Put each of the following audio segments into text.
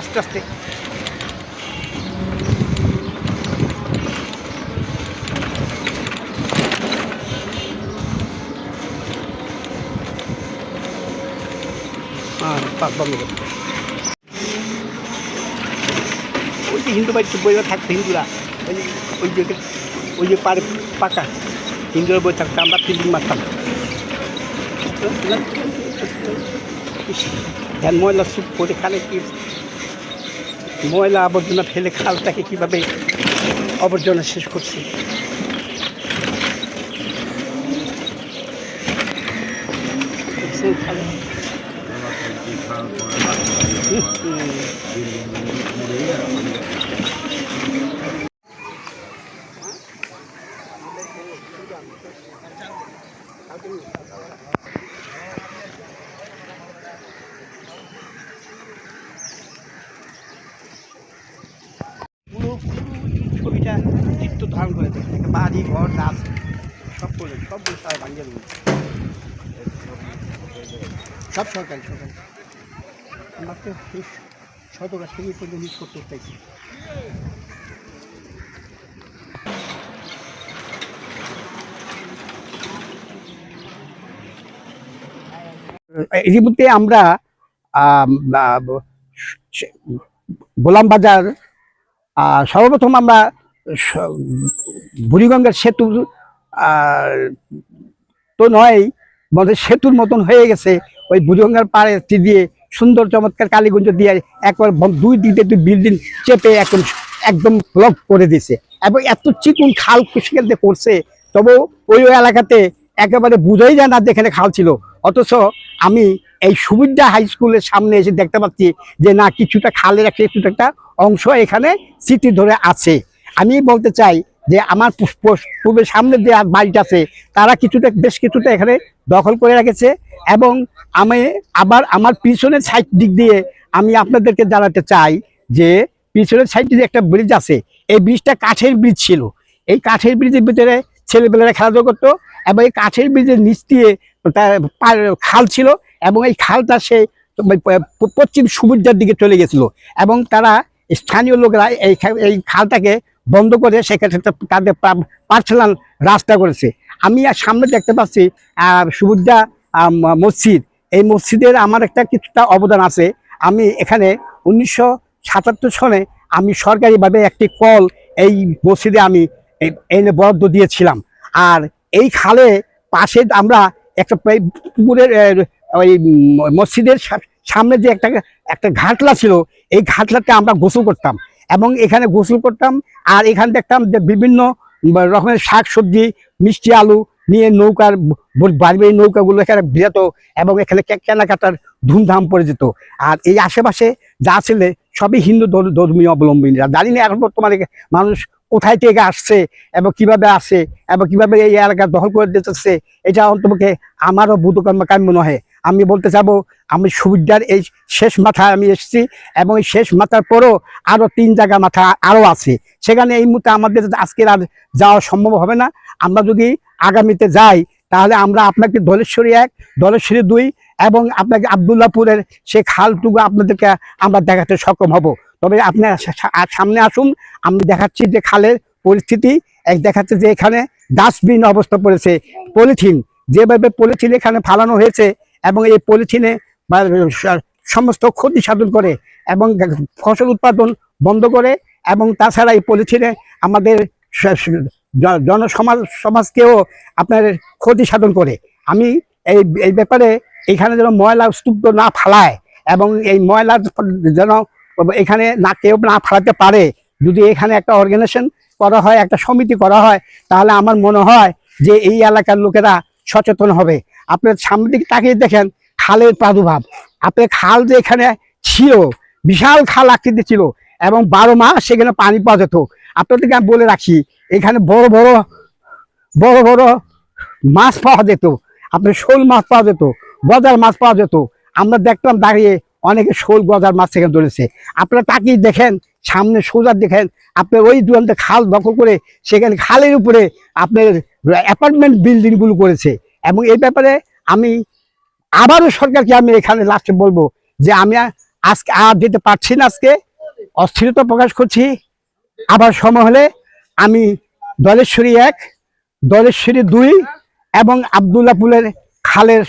আস্তে আস্তে। ওই যে হিন্দু বাড়িতে বইরা থাকতো, হিন্দুরা। ওই যে ওই যে ওই যে পাড়ে পাকা। হিন্দুরা বই থাকতো, আমরা ফিল্ডিং মারতাম। ধ্যান ময়লা সুপ করে খালে কি ময়লা আবর্জনা ফেলে খালটাকে কীভাবে আবর্জনা শেষ করছে দেখছেন খালে? হুম, হুম। পুরো পুরো ছবিটা চিত্র ধারণ করেছে একটা বাড়ি, ঘর, গাছ, সব করে, সব তার ভাঙ্গিয়ে দেবে। সব সরকারি সরকারি। আমার তো শত গাছ থেকে পর্যন্ত মিস করতে চাইছি ইতিমধ্যে আমরা গোলাম বাজার সর্বপ্রথম আমরা বুড়িগঙ্গার সেতু তো নয় বলতে সেতুর মতন হয়ে গেছে। ওই বুড়িগঙ্গার পাড়ে দিয়ে সুন্দর চমৎকার কালীগঞ্জ দিয়ে একবার দুই দিকে দুই বিল্ডিং চেপে এখন একদম ব্লক করে দিছে এবং এত চিকুন খাল সেখান থেকে করছে, তবু ওই এলাকাতে একেবারে বুঝাই যায় না যেখানে খাল ছিল। অথচ আমি এই সুবিধা হাই স্কুলের সামনে এসে দেখতে পাচ্ছি যে না, কিছুটা খালের একটা একটা অংশ এখানে স্মৃতি ধরে আছে। আমি বলতে চাই যে আমার পূর্বের সামনে যে বাড়িটা আছে, তারা কিছুটা, বেশ কিছুটা এখানে দখল করে রেখেছে এবং আমি আবার আমার পিছনের সাইড দিক দিয়ে আমি আপনাদেরকে জানাতে চাই যে পিছনের সাইডে যে একটা ব্রিজ আছে। এই ব্রিজটা কাঠের ব্রিজ ছিল। এই কাঠের ব্রিজের ভিতরে ছেলেপেলেরা খেলাধুলা করতো এবং এই কাঠের ব্রিজের নিচ দিয়ে তার খাল ছিল এবং এই খালটা সে পশ্চিম সুবিধার দিকে চলে গেছিল এবং তারা স্থানীয় লোকরা এই এই খালটাকে বন্ধ করে তা- তাদের পার্সোনাল রাস্তা করেছে। আমি আর সামনে দেখতে পাচ্ছি ম- মসজিদ। এই মসজিদের আমার একটা কিছুটা অবদান আছে। আমি এখানে উনিশশো সাতাত্তর সনে আমি সরকারিভাবে একটি কল এই মসজিদে আমি এনে বরাদ্দ দিয়েছিলাম। আর এই খালে পাশে আমরা একটা পুকুরের ওই মসজিদের সামনে যে একটা একটা ঘাটলা ছিল, এই ঘাটলাতে আমরা গোসল করতাম। এবং এখানে গোসল করতাম, আর এখানে দেখতাম যে বিভিন্ন রকমের শাক সবজি মিষ্টি আলু নিয়ে নৌকার ব- বাড়ি বাড়ি নৌকাগুলো এখানে যেত এবং এখানে কেনাকাটার ধুমধাম পড়ে যেত। আর এই আশেপাশে যা ছিল সবই হিন্দু ধর্ম- ধর্মীয় অবলম্বীরা জানি না এখন বর্তমানে মানুষ কোথায় থেকে আসছে এবং কীভাবে আসছে এবং কীভাবে এই এলাকা দখল করে দিতেছে, এটা অন্তপক্ষে আমারও বুধকর্ম কাম্য নহে। আমি বলতে চাবো আমি সুবিধার এই শেষ মাথায় আমি এসেছি এবং এই শেষ মাথার পরও আরও তিন জায়গা মাথা আরও আছে। সেখানে এই মুহূর্তে আমাদের আজকের আর যাওয়া সম্ভব হবে না, আমরা যদি আগামীতে যাই, তাহলে আমরা আপনাকে দলেশ্বরী এক দলেশ্বরী দুই এবং আপনাকে আবদুল্লাপুরের সে খালটুকু আপনাদেরকে আমরা দেখাতে সক্ষম হব। তবে আপনি সামনে আসুন, আমি দেখাচ্ছি যে খালের পরিস্থিতি এক দেখাচ্ছে যে এখানে ডাস্টবিন অবস্থা পড়েছে, পলিথিন। যেভাবে পলিথিন এখানে ফালানো হয়েছে এবং এই পলিথিনে সমস্ত ক্ষতি সাধন করে এবং ফসল উৎপাদন বন্ধ করে এবং তাছাড়া এই পলিথিনে আমাদের জনসমাজ সমাজকেও আপনার ক্ষতি সাধন করে। আমি এই এই ব্যাপারে এখানে যেন ময়লা স্তূপ না ফালায় এবং এই ময়লা যেন এখানে না কেউ না ফালাতে পারে। যদি এখানে একটা অর্গানাইজেশন করা হয়, একটা সমিতি করা হয়, তাহলে আমার মনে হয় যে এই এলাকার লোকেরা সচেতন হবে। আপনার সামনের দিকে তাকিয়ে দেখেন খালের প্রাদুর্ভাব। আপনার খাল যে এখানে ছিল, বিশাল খাল আকৃতি ছিল এবং বারো মাস সেখানে পানি পাওয়া যেত। আপনাদেরকে আমি বলে রাখি, এখানে বড় বড় বড় বড় মাছ পাওয়া যেত। আপনার শোল মাছ পাওয়া যেত, গজার মাছ পাওয়া যেত। আমরা দেখতাম দাঁড়িয়ে অনেকে শোল, গজার মাছ সেখানে ধরেছে। আপনারা তাকিয়ে দেখেন, সামনে সোজা দেখেন, আপনার ওই দুরন্ত খাল দখল করে সেখানে খালের উপরে আপনার অ্যাপার্টমেন্ট বিল্ডিংগুলো করেছে। এবং এই ব্যাপারে আমি আবারও সরকারকে আমি এখানে লাস্টে বলব যে আমি আজকে আর যেতে পারছি না আজকে, অস্থিরতা প্রকাশ করছি। আবার সময় হলে আমি দলেশ্বরী এক, দলেশ্বরী দুই এবং আবদুল্লাপুলের খালের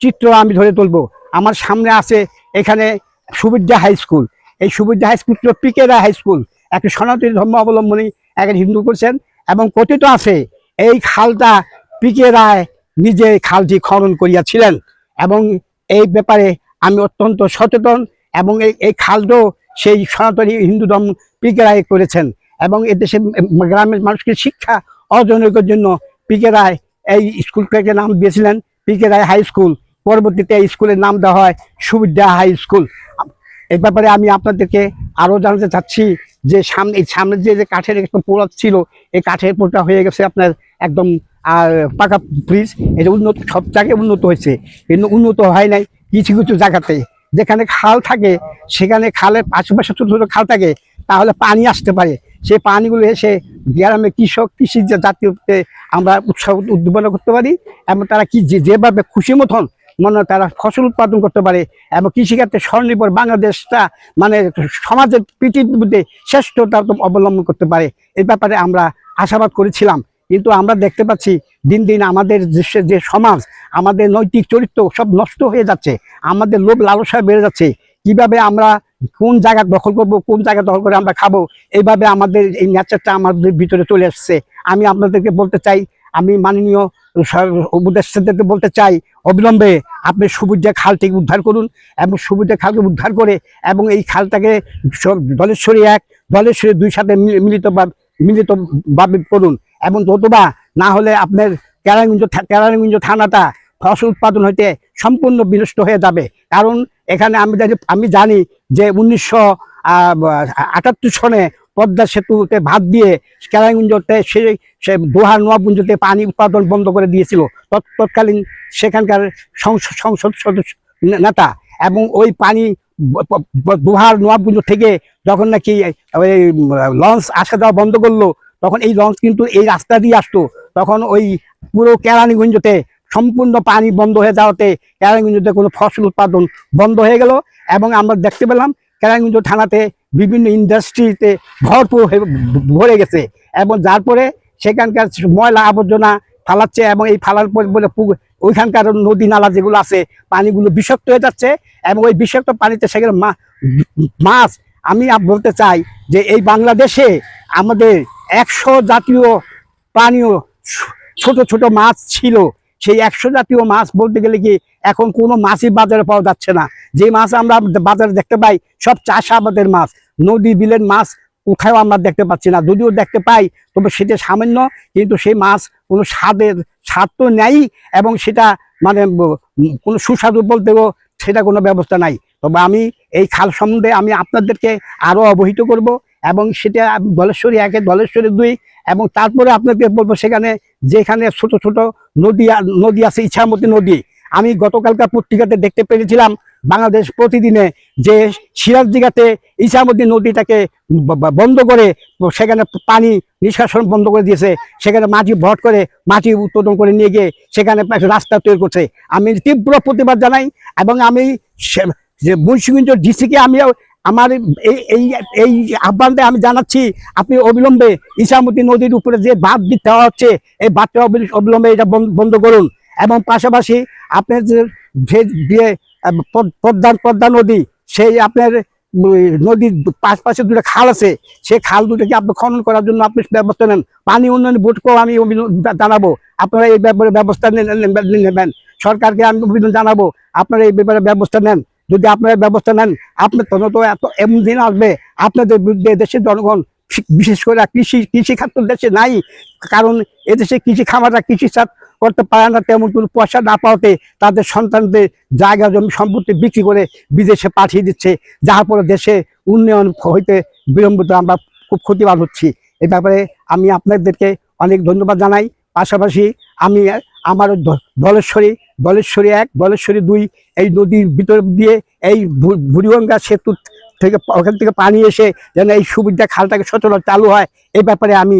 চিত্র আমি ধরে তুলবো। আমার সামনে আছে এখানে সুবিদ্যা হাই স্কুল। এই সুবিদ্যা হাই স্কুল পিকেরা হাই স্কুল, একটি সনাতনী ধর্ম অবলম্বনী এক হিন্দু করছেন এবং কথিত আছে, এই খালটা পিকে রায় নিজে খালটি খনন করিয়াছিলেন এবং এই ব্যাপারে আমি অত্যন্ত সচেতন এবং এই খালটাও সেই সনাতনী হিন্দু ধর্ম পিকে রায় করেছেন এবং এদেশে গ্রামের মানুষকে শিক্ষা অর্জনের জন্য পিকে রায় এই স্কুলটাকে নাম দিয়েছিলেন পিকে রায় হাই স্কুল। পরবর্তীতে এই স্কুলের নাম দেওয়া হয় সুবিদ্যা হাই স্কুল। এই ব্যাপারে আমি আপনাদেরকে আরও জানাতে চাচ্ছি যে সামনে যে যে কাঠের একটা পোড়া ছিল, এই কাঠের পোড়া হয়ে গেছে আপনার একদম আর পাকা ব্রিজ এটা উন্নত, সব জায়গায় উন্নত হয়েছে। কিন্তু উন্নত হয় নাই কিছু কিছু জায়গাতে। যেখানে খাল থাকে, সেখানে খালের আশেপাশে ছোটো ছোটো খাল থাকে, তাহলে পানি আসতে পারে। সেই পানিগুলো এসে গ্রামে কৃষক, কৃষি যে জাতীয়তে আমরা উৎসাহ উদ্দীপনা করতে পারি এবং তারা কি যেভাবে খুশি মতন মনে তারা ফসল উৎপাদন করতে পারে এবং কৃষিক্ষেত্রে স্বনির্ভর বাংলাদেশটা মানে সমাজের পৃথিবীর মধ্যে শ্রেষ্ঠতা অবলম্বন করতে পারে। এই ব্যাপারে আমরা আশাবাদ করেছিলাম। কিন্তু আমরা দেখতে পাচ্ছি দিন দিন আমাদের দেশের যে সমাজ, আমাদের নৈতিক চরিত্র সব নষ্ট হয়ে যাচ্ছে, আমাদের লোভ লালসা বেড়ে যাচ্ছে। কীভাবে আমরা কোন জায়গা দখল করব, কোন জায়গা দখল করে আমরা খাব, এইভাবে আমাদের এই নেচারটা আমাদের ভিতরে চলে আসছে আমি আপনাদেরকে বলতে চাই, আমি মাননীয় উপদেষ্টাদেরকে বলতে চাই, অবিলম্বে আপনি সুবিধা খালটিকে উদ্ধার করুন এবং সুবিধা খালকে উদ্ধার করে এবং এই খালটাকে দলেশ্বরী এক দলেশ্বরী দুই সাথে মিলি- মিলিত বা মিলিত ভাবে করুন। এবং অথবা না হলে আপনার কেরানীগঞ্জ কেরানীগঞ্জ থানাটা ফসল উৎপাদন হইতে সম্পূর্ণ বিনষ্ট হয়ে যাবে। কারণ এখানে আমি আমি জানি যে উনিশশো আটাত্তর সনে পদ্মা সেতুতে ভাত দিয়ে কেরানীগঞ্জতে সে সে দোহার নোয়াপুঞ্জতে পানি উৎপাদন বন্ধ করে দিয়েছিল। তৎ- তৎকালীন সেখানকার সংসদ সদস্য নেতা এবং ওই পানি দোহার নোয়াপুঞ্জ থেকে যখন নাকি ওই লঞ্চ আসা যাওয়া বন্ধ করল তখন এই লঞ্চ কিন্তু এই রাস্তা দিয়ে আসতো। তখন ওই পুরো কেরানীগঞ্জতে সম্পূর্ণ পানি বন্ধ হয়ে যাওয়াতে কেরানীগঞ্জতে কোনো ফসল উৎপাদন বন্ধ হয়ে গেল এবং আমরা দেখতে পেলাম কেরানীগঞ্জ থানাতে বিভিন্ন ইন্ডাস্ট্রিতে ভরপুর ভরে গেছে এবং যার পরে সেখানকার ময়লা আবর্জনা ফালাচ্ছে এবং এই ফালার পরে বলে ওইখানকার নদী নালা যেগুলো আছে, পানিগুলো বিষাক্ত হয়ে যাচ্ছে এবং ওই বিষাক্ত পানিতে সেখানে মাছ, আমি বলতে চাই যে এই বাংলাদেশে আমাদের একশো জাতীয় ছো- ছোট ছোট মাছ ছিল। সেই একশো জাতীয় মাছ বলতে গেলে কি, এখন কোনো মাছই বাজারে পাওয়া যাচ্ছে না। যে মাছ আমরা বাজারে দেখতে পাই, সব চাষাবাদের মাছ। নদী, বিলের মাছ কোথাও আমরা দেখতে পাচ্ছি না। যদিও দেখতে পাই, তবে সেটা সামান্য, কিন্তু সেই মাছ কোনো স্বাদের, স্বাদ তো নেই এবং সেটা মানে কোনো সুস্বাদু বলতেও সেটা কোনো ব্যবস্থা নাই। তবে আমি এই খাল সম্বন্ধে আমি আপনাদেরকে আরও অবহিত করব। এবং সেটা দলেশ্বরী একে দলেশ্বরী দুই এবং তারপরে আপনাকে বলব সেখানে যেখানে ছোট ছোট নদী নদী আছে ইচ্ছামতি নদী। আমি গতকালকার পত্রিকাতে দেখতে পেরেছিলাম বাংলাদেশ প্রতিদিনে যে সিরাজ দিঘাতে ইছামতি নদীটাকে বন্ধ করে সেখানে পানি নিষ্কাশন বন্ধ করে দিয়েছে। সেখানে মাটি ভট করে মাটি উৎপাদন করে নিয়ে গিয়ে সেখানে রাস্তা তৈরি করছে। আমি তীব্র প্রতিবাদ জানাই এবং আমি যে মুন্সিগঞ্জ ডিসিকে আমি আমার এই এই এই আহ্বানতে আমি জানাচ্ছি, আপনি অবিলম্বে ইসামতি নদীর উপরে যে বাঁধ দিতে হচ্ছে, এই বাঁধটা অবি- অবিলম্বে এটা বন্ধ- করুন। এবং পাশাপাশি আপনার যে যে পদ্মা পদ্মা নদী, সেই আপনার নদীর পাশ পাশে দুটো খাল আছে, সেই খাল দুটোকে আপনি খনন করার জন্য আপনি ব্যবস্থা নেন। পানি উন্নয়ন বোর্ডকেও আমি জানাব। আপনারা এই ব্যাপারে ব্যবস্থা নেবেন। সরকারকে আমি অভিনন্দন জানাব। আপনারা এই ব্যাপারে ব্যবস্থা নেন। যদি আপনারা ব্যবস্থা নেন আপনার তদন্ত এত এমন দিন আসবে, আপনাদের বিরুদ্ধে দেশের জনগণ, বিশেষ করে কৃষি কৃষি খাদ্য দেশে নাই, কারণ এদেশে কৃষি খামাররা কৃষি চাষ করতে পারে না, তেমন কোনো পয়সা না পাওয়াতে তাদের সন্তানদের জায়গা, জমি সম্পত্তি বিক্রি করে বিদেশে পাঠিয়ে দিচ্ছে, যার ফলে দেশে উন্নয়ন হইতে বিলম্বিত আমরা খুব ক্ষতিবান হচ্ছি। এই ব্যাপারে আমি আপনাদেরকে অনেক ধন্যবাদ জানাই। পাশাপাশি আমি আমার দ- দলেশ্বরী এক, বলেশ্বরী দুই, এই নদীর ভিতর দিয়ে এই বুড়িগঙ্গা সেতু থেকে ওখান থেকে পানি এসে যেন এই সুবিধা খালটাকে সচল চালু হয় এই ব্যাপারে আমি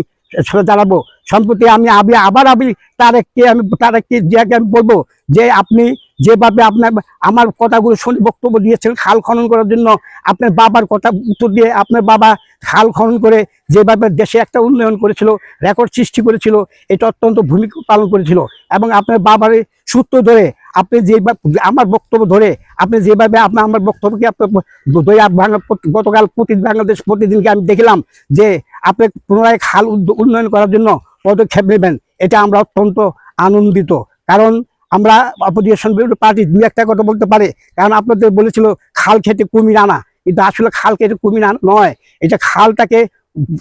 জানাব। সম্প্রতি আমি আমি আবার আমি তারেককে আমি তারেককে জিয়াকে আমি বলব যে আপনি যেভাবে আপনার, আমার কথাগুলো শুনে বক্তব্য দিয়েছেন খাল খনন করার জন্য, আপনার বাবার কথা উত্তর দিয়ে আপনার বাবা খাল খনন করে যেভাবে দেশে একটা উন্নয়ন করেছিল রেকর্ড সৃষ্টি করেছিল, এটা অত্যন্ত ভূমিকা পালন করেছিল এবং আপনার বাবার সূত্র ধরে আপনি যেভাবে আমার বক্তব্য ধরে আপনি যেভাবে আপনার আমার বক্তব্যকে আপনার গতকাল প্রতি বাংলাদেশ প্রতিদিনকে আমি দেখলাম যে আপনি পুনরায় খাল উন্নয়ন করার জন্য পদক্ষেপ নেবেন। এটা আমরা অত্যন্ত আনন্দিত। কারণ আমরা অপোজিশন পার্টি দু একটা কথা বলতে পারে। কারণ আপনাদের বলেছিল খাল খেতে কুমির আনা। কিন্তু আসলে খাল খেতে কুমির নয়। এটা খালটাকে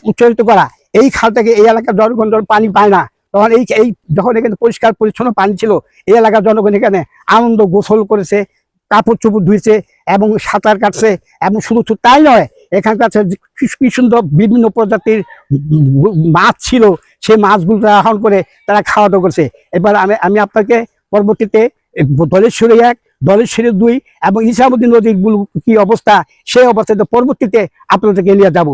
উচ্চারিত করা। এই খালটাকে এই এলাকার জনগণ পানি পায় না। তখন এই এই যখন এখানে পরিষ্কার পরিচ্ছন্ন পানি ছিল, এই এলাকার জনগণ এখানে আনন্দ গোসল করেছে, কাপড় চোপড় ধুয়েছে এবং সাঁতার কাটছে এবং শুধু তাই নয়, এখানকার কি সুন্দর বিভিন্ন প্রজাতির মাছ ছিল, সেই মাছগুলো আহরণ করে তারা খাওয়া দাওয়া করছে। এবার আমি আমি আপনাকে পরবর্তীতে দলেশ্বরী এক দলেশ্বরী দুই এবং ইসামুদ্দিন নদীর কি অবস্থা, সেই অবস্থাতে পরবর্তীতে আপনাদেরকে নিয়ে যাব।